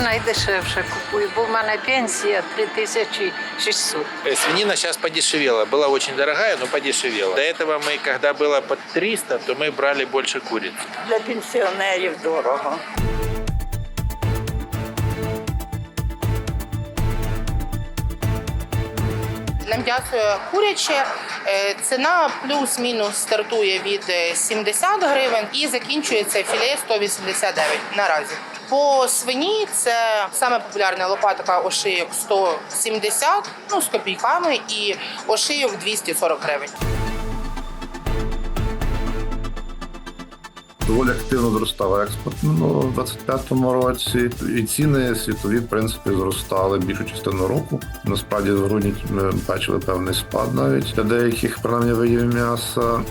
Найдешевше купую, бо в мене пенсія 3600. Э, Свинина сейчас подешевела. Была очень дорогая, но подешевела. До этого мы, когда было под 300, то мы брали больше куриц. Для пенсіонерів дорого. Для м'ясо куряче е, ціна плюс-мінус стартує від е, 70 гривень і закінчується філе 189 наразі. По свині це саме популярна лопатка ошийок 170, ну з копійками, і ошийок 240 гривень. Доволі активно зростав експорт ну, в 25-му році, і ціни світові в принципі зростали більшу частину року. Насправді в грудні ми бачили певний спад навіть для деяких принаймні видів м'яса.